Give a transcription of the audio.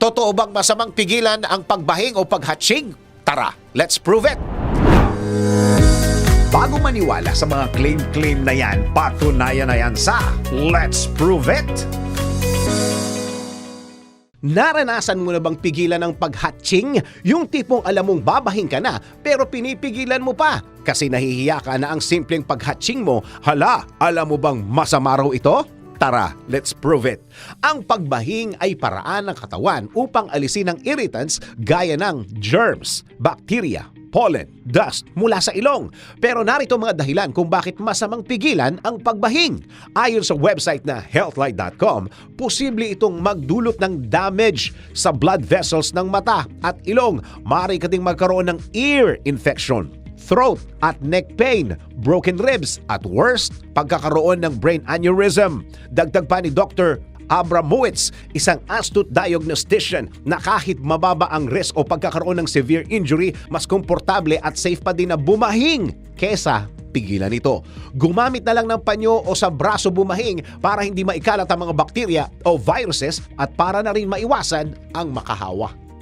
Totoo bang masamang pigilan ang pagbahing o paghatching? Tara, let's prove it! Bago maniwala sa mga claim-claim na yan, patunayan na yan sa Let's Prove It! Naranasan mo na bang pigilan ang paghatching? Yung tipong alam mong babahing ka na pero pinipigilan mo pa kasi nahihiya ka na ang simpleng paghatching mo. Hala, alam mo bang masama raw ito? Tara, let's prove it. Ang pagbahing ay paraan ng katawan upang alisin ang irritants gaya ng germs, bacteria, pollen, dust mula sa ilong. Pero narito mga dahilan kung bakit masamang pigilan ang pagbahing. Ayon sa website na healthlight.com, posible itong magdulot ng damage sa blood vessels ng mata at ilong. Maaari ka ding magkaroon ng ear infection throat at neck pain, broken ribs at worst, pagkakaroon ng brain aneurysm. Dagdag pa ni Dr. Abramowitz, isang astute diagnostician na kahit mababa ang risk o pagkakaroon ng severe injury, mas komportable at safe pa din na bumahing kesa pigilan ito. Gumamit na lang ng panyo o sa braso bumahing para hindi maikalat ang mga bakterya o viruses at para na rin maiwasan ang makahawa.